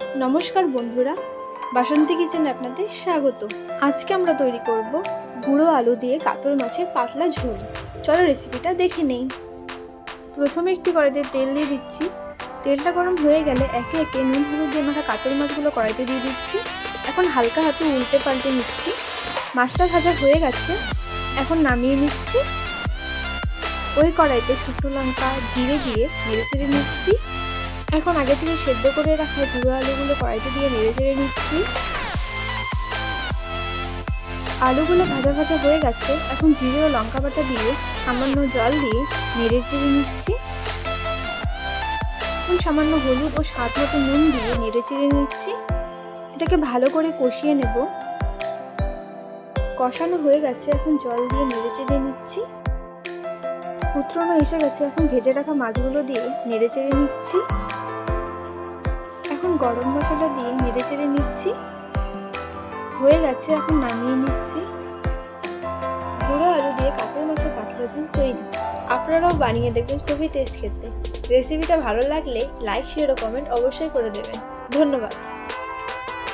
নমস্কার বন্ধুরা, বাসন্তী কিচেনে আপনাদের স্বাগত। আজকে আমরা তৈরি করব গুঁড়ো আলু দিয়ে কাতল মাছের পাতলা ঝোল। চলো রেসিপিটা দেখে নেই। প্রথমে একটি কড়াইতে তেল দিয়ে দিচ্ছি। তেলটা গরম হয়ে গেলে একে একে নুন, হলুদ দিয়ে মাখা কাতল মাছগুলো কড়াইতে দিয়ে দিচ্ছি। এখন হালকা হাতে উল্টে পাল্টে নিচ্ছি। মাছটা ভাজা হয়ে গেছে। এখন নামিয়ে নিচ্ছি। ওই কড়াইতে শুকনো লঙ্কা, জিরে দিয়ে নেড়ে চেড়ে নিচ্ছি। এখন আগে থেকে সেদ্ধ করে রাখা গুঁড়ো আলুগুলো কড়াইতে দিয়ে নেড়ে চেড়ে নিচ্ছি। আলুগুলো ভাজা ভাজা হয়ে গেছে। এখন জিরে ও লঙ্কা বাটা দিয়ে সামান্য জল দিয়ে নেড়ে চেড়ে নিচ্ছি। এখন সামান্য হলুদ ও স্বাদ মতো নুন দিয়ে নেড়ে চেড়ে নিচ্ছি। এটাকে ভালো করে কষিয়ে নেব। কষানো হয়ে গেছে। এখন জল দিয়ে নেড়ে চেড়ে নিচ্ছি। উত্তরণ এসে গেছে। এখন ভেজে রাখা মাছগুলো দিয়ে নেড়ে চেড়ে নিচ্ছি। এখন গরম মশলা দিয়ে নেড়ে চেড়ে নিচ্ছি। হয়ে গেছে, এখন নামিয়ে নিচ্ছি। গুঁড়ো আলু দিয়ে কাতল মাছের পাতলা ঝোল তৈরি। আপনারাও বানিয়ে দেখবেন খুবই টেস্ট খেতে। রেসিপিটা ভালো লাগলে লাইক শেয়ার ও কমেন্ট অবশ্যই করে দেবেন। ধন্যবাদ।